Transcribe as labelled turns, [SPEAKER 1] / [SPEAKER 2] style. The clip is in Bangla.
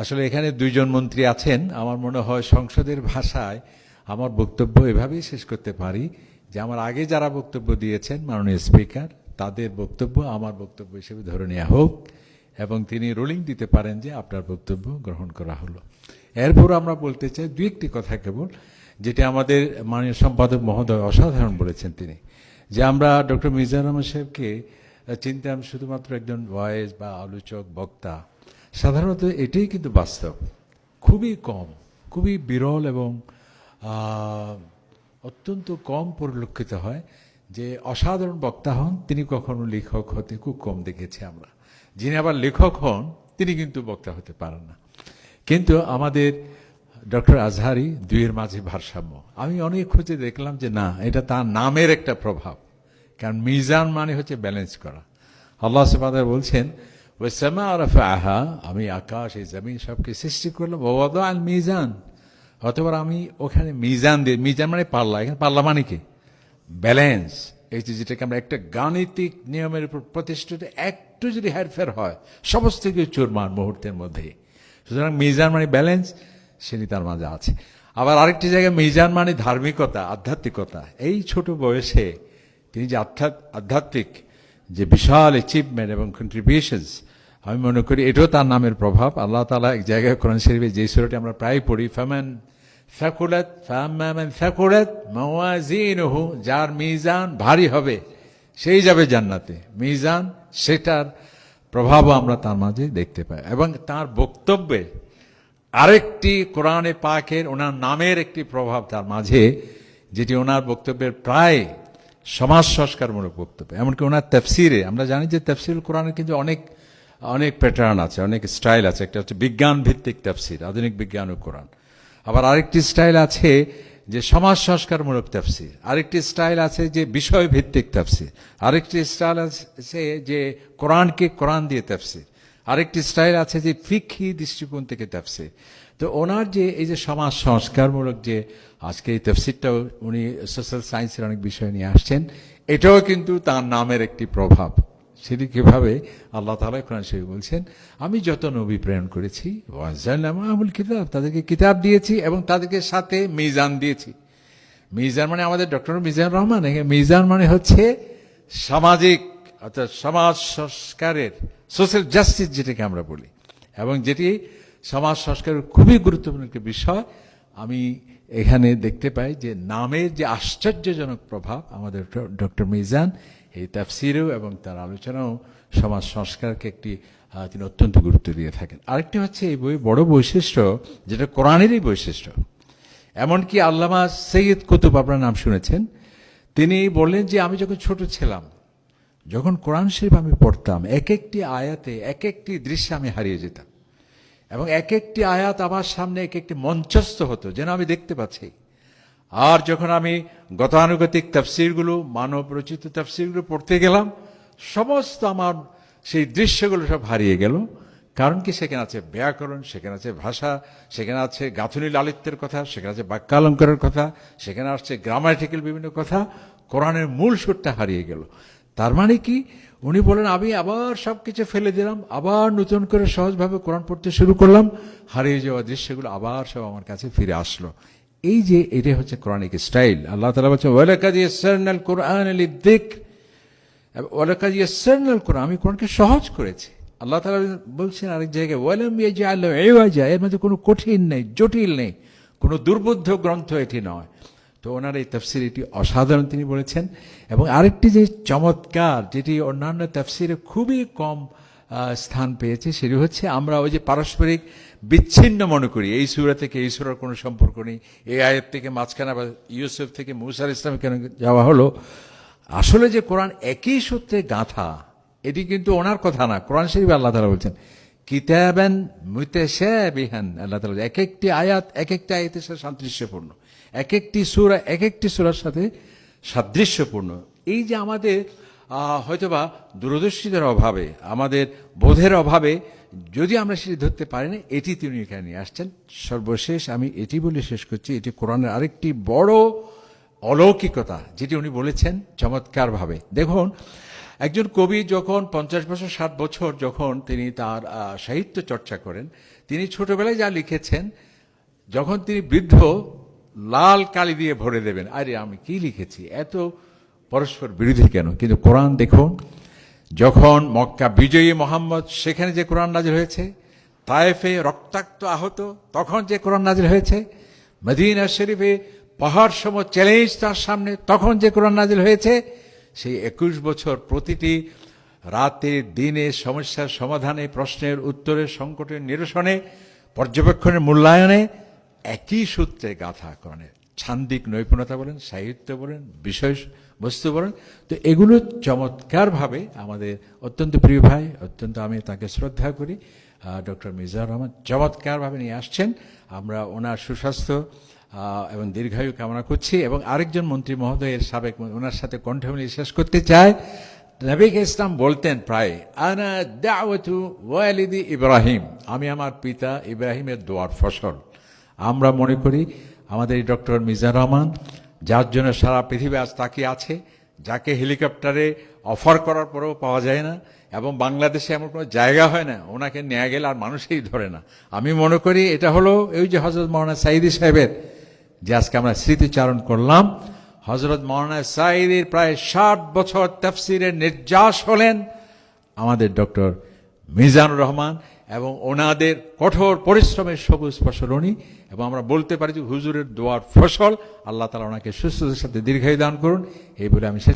[SPEAKER 1] আসলে এখানে দুইজন মন্ত্রী আছেন। আমার মনে হয় সংসদের ভাষায় আমার বক্তব্য এভাবেই শেষ করতে পারি যে আমার আগে যারা বক্তব্য দিয়েছেন মাননীয় স্পিকার, তাদের বক্তব্য আমার বক্তব্য হিসেবে ধরে নেওয়া হোক এবং তিনি রুলিং দিতে পারেন যে আপনার বক্তব্য গ্রহণ করা হলো। এরপর আমরা বলতে চাই দু একটি কথা কেবল, যেটা আমাদের মাননীয় সম্পাদক মহোদয় অসাধারণ বলেছেন তিনি, যে আমরা ডক্টর মিজানুর রহমান সাহেবকে চিনতাম শুধুমাত্র একজন ভয়েস বা আলোচক, বক্তা সাধারণত এটাই কিন্তু বাস্তব। খুবই কম, খুবই বিরল এবং অত্যন্ত কম পরিলক্ষিত হয় যে অসাধারণ বক্তা হন, তিনি কখনো লেখক হতে খুব কম দেখেছি আমরা। যিনি আবার লেখক হন, তিনি কিন্তু বক্তা হতে পারেন না। কিন্তু আমাদের ডক্টর আজহারি দুইয়ের মাঝে ভারসাম্য। আমি অনেক খুঁজে দেখলাম যে না, এটা তার নামের একটা প্রভাব। কারণ মিজান মানে হচ্ছে ব্যালেন্স করা। আল্লাহ সুবাদার বলছেন আমি আকাশ, এই জমিন সবকে সৃষ্টি করলাম আল মিজান। অথবা আমি ওখানে মিজান দিয়ে, মিজান মানে পাল্লা, এখানে পাল্লা মানে কি? ব্যালেন্স। এই যে যেটাকে আমরা একটা গাণিতিক নিয়মের উপর প্রতিষ্ঠিত, একটু যদি হেরফের হয়, সমস্ত কিছু চুরমান মুহূর্তের মধ্যে। সুতরাং মিজান মানে ব্যালেন্স, সেটি তার মাঝে আছে। আবার আরেকটি জায়গায় মিজান মানে ধার্মিকতা, আধ্যাত্মিকতা। এই ছোট বয়সে তিনি যে আধ্যাত্ম আধ্যাত্মিক যে বিশাল অ্যাচিভমেন্ট এবং কন্ট্রিবিউশনস আমি মনে করি এটাও তার নামের প্রভাব। আল্লাহ তালা এক জায়গায় কোরআন শরীফে যে সুরটি আমরা প্রায় পড়ি ফ্যামান ফ্যাকুলাত ফ্যামান ফ্যাকুলাত মাওয়াজিনহু যার মিজান ভারী হবে, সেই যাবে জান্নাতে। মিজান, সেটার প্রভাবও আমরা তার মাঝে দেখতে পাই। এবং তার বক্তব্যে আরেকটি কোরআনে পাকের ওনার নামের একটি প্রভাব তার মাঝে, যেটি ওনার বক্তব্যের প্রায় সমাজ সংস্কারমূলক বক্তব্য। এমনকি ওনার তফসিরে, আমরা জানি যে তফসির কোরআনের কিন্তু অনেক অনেক প্যাটার্ন আছে, অনেক স্টাইল আছে। একটা হচ্ছে বিজ্ঞান ভিত্তিক তফসির, আধুনিক বিজ্ঞান ও কোরআন। আবার আরেকটি স্টাইল আছে যে সমাজ সংস্কারমূলক তফসির। আরেকটি স্টাইল আছে যে বিষয় ভিত্তিক তফসির। আরেকটি স্টাইল আছে যে কোরআনকে কোরআন দিয়ে তফসির। আরেকটি স্টাইল আছে যে ফিকহি দৃষ্টিকোণ থেকে তফসির। তো ওনার যে এই যে সমাজ সংস্কারমূলক যে আজকে এই তফসিরটাও উনি সোশ্যাল সায়েন্সের অনেক বিষয় নিয়ে আসছেন, এটাও কিন্তু তার নামের একটি প্রভাব। সেটি কীভাবে? আল্লাহ তালা কোরআন শরীফ বলছেন, আমি যত নবী প্রেরণ করেছি আমুল কিতাব তাদেরকে কিতাব দিয়েছি এবং তাদেরকে সাথে মিজান দিয়েছি। মিজান মানে আমাদের ডক্টর মিজান রহমান মিজান মানে হচ্ছে সামাজিক, অর্থাৎ সমাজ সংস্কারের সোশ্যাল জাস্টিস যেটাকে আমরা বলি। এবং যেটি সমাজ সংস্কারের খুবই গুরুত্বপূর্ণ একটি বিষয়। আমি এখানে দেখতে পাই যে নামের যে আশ্চর্যজনক প্রভাব আমাদের ডক্টর মিজান, এই তাফসিরেও এবং তার আলোচনাও সমাজ সংস্কারকে একটি তিনি অত্যন্ত গুরুত্ব দিয়ে থাকেন। আরেকটি হচ্ছে এই বই, বড় বৈশিষ্ট্য যেটা কোরআনেরই বৈশিষ্ট্য। এমনকি আল্লামা সৈয়দ কুতুব আপনার নাম শুনেছেন, তিনি বললেন যে আমি যখন ছোট ছিলাম, যখন কোরআন শরীফ আমি পড়তাম, এক একটি আয়াতে এক একটি দৃশ্যে আমি হারিয়ে যেতাম। এবং এক একটি আয়াত আমার সামনে এক একটি মঞ্চস্থ হতো, যেন আমি দেখতে পাচ্ছি। আর যখন আমি গতানুগতিক তফসিরগুলো, মানব রচিত তফসিরগুলো পড়তে গেলাম, সমস্ত আমার সেই দৃশ্যগুলো সব হারিয়ে গেল। কারণ কি? সেখানে আছে ব্যাকরণ, সেখানে আছে ভাষা, সেখানে আছে গাঁথুনি লালিত্যের কথা, সেখানে আছে বাক্যালঙ্কারের কথা, সেখানে আসছে গ্রামাটিক্যাল বিভিন্ন কথা। কোরআনের মূল সুরটা হারিয়ে গেল। তার মানে কি? উনি বলেন, আমি আবার সব কিছু ফেলে দিলাম, আবার নতুন করে সহজভাবে কোরআন পড়তে শুরু করলাম, হারিয়ে যাওয়া দৃশ্যগুলো আবার সব আমার কাছে ফিরে আসলো। এই যে এটাই হচ্ছে কোরআনিক স্টাইল। আল্লাহ তালা বলছেন ইয়াসসারনাল কোরআন লিযিকর ওয়ালাকাদ ইয়াসসারনাল কোরআন, আমি কোরআনকে সহজ করেছি। আল্লাহ তালা বলছেন আরেক জায়গায়, ওয়ালাম এর মধ্যে কোনো কঠিন নেই, জটিল নেই, কোনো দুর্বোধ্য গ্রন্থ এটি নয়। তো ওনার এই তফসির এটি অসাধারণ তিনি বলেছেন। এবং আরেকটি যে চমৎকার, যেটি অন্যান্য তফসিরে খুবই কম স্থান পেয়েছে, সেটি হচ্ছে আমরা ওই যে পারস্পরিক বিচ্ছিন্ন মনে করি। এই সুরা থেকে এই সুরার কোনো সম্পর্ক নেই। এই আয়ের থেকে মাঝখানে বা ইউসুফ থেকে মুসার ইসলাম কেন যাওয়া হলো? আসলে যে কোরআন একই সূত্রে গাঁথা, এটি কিন্তু ওনার কথা না। কোরআন শরীফ আল্লাহ তালা বলছেন, কিতাবেন মুতাশাবিহান। আল্লাহ তাআলা এক একটি আয়াত, এক একটি আয়াতের সাথে সাদৃশ্যপূর্ণ। এক একটি সূরা এক একটি সূরার সাথে সাদৃশ্যপূর্ণ। এই যে আমাদের হয়তোবা দূরদর্শিতার অভাবে, আমাদের বোধের অভাবে, যদি আমরা সেটি ধরতে পারি না, এটি তিনি এখানে নিয়ে আসছেন। সর্বশেষ আমি এটি বলে শেষ করছি, এটি কোরআনের আরেকটি বড় অলৌকিকতা, যেটি উনি বলেছেন চমৎকারভাবে। দেখুন, একজন কবি যখন পঞ্চাশ বছর, ষাট বছর যখন তিনি তার সাহিত্য চর্চা করেন, তিনি ছোটবেলায় যা লিখেছেন, যখন তিনি বৃদ্ধ লাল কালি দিয়ে ভরে দেবেন। আরে, আমি কি লিখেছি? এত পরস্পর বিরোধী কেন? কিন্তু কোরআন দেখুন, যখন মক্কা বিজয়ী মোহাম্মদ, সেখানে যে কোরআন নাজির হয়েছে, তায়েফে রক্তাক্ত আহত, তখন যে কোরআন নাজির হয়েছে, মদিনা শরীফে পাহাড় সম চ্যালেঞ্জ তার সামনে, তখন যে কোরআন নাজির হয়েছে, সেই একুশ বছর প্রতিটি রাতে, দিনে, সমস্যার সমাধানে, প্রশ্নের উত্তরে, সংকটের নিরসনে, পর্যবেক্ষণের মূল্যায়নে একই সূত্রে গাথা করে ছান্দিক নৈপুণ্যতা বলেন, সাহিত্য বলেন, বিষয় বস্তু বলেন, তো এগুলো চমৎকারভাবে আমাদের অত্যন্ত প্রিয় ভাই, অত্যন্ত আমি তাকে শ্রদ্ধা করি ডক্টর মিজানুর রহমান চমৎকারভাবে নিয়ে আসছেন। আমরা ওনার সুস্বাস্থ্য এবং দীর্ঘায়ু কামনা করছি, এবং আরেকজন মন্ত্রী মহোদয়ের সাবেক ওনার সাথে কণ্ঠ মিলিয়ে শেষ করতে চাই। নবিক ইসলাম বলতেন প্রায়, আনা দাওয়াতু ওয়ালিদি ইব্রাহিম আমি আমার পিতা ইব্রাহিমের দোয়ার ফসল আমরা মনে করি আমাদের এই ডক্টর মিজানুর রহমান, যার জন্য সারা পৃথিবী আজ তাকিয়ে আছে, যাকে হেলিকপ্টারে অফার করার পরেও পাওয়া যায় না এবং বাংলাদেশে এমন কোনো জায়গা হয় না, ওনাকে নেওয়া গেলে আর মানুষেই ধরে না। আমি মনে করি এটা হলো এই যে হজরত মৌলানা সাইদি সাহেবের, যে আজকে আমরা স্মৃতিচারণ করলাম। হজরত মৌলানা সাইদির প্রায় ষাট বছর তফসিরের নির্যাস হলেন আমাদের ডক্টর মিজানুর রহমান। এবং ওনাদের কঠোর পরিশ্রমের সবুজ ফসল উনি এবং আমরা বলতে পারি যে হুজুরের দোয়ার ফসল, আল্লাহ তালা ওনাকে সুস্থতার সাথে দীর্ঘায়ু দান করুন। এই বলে আমি শেষ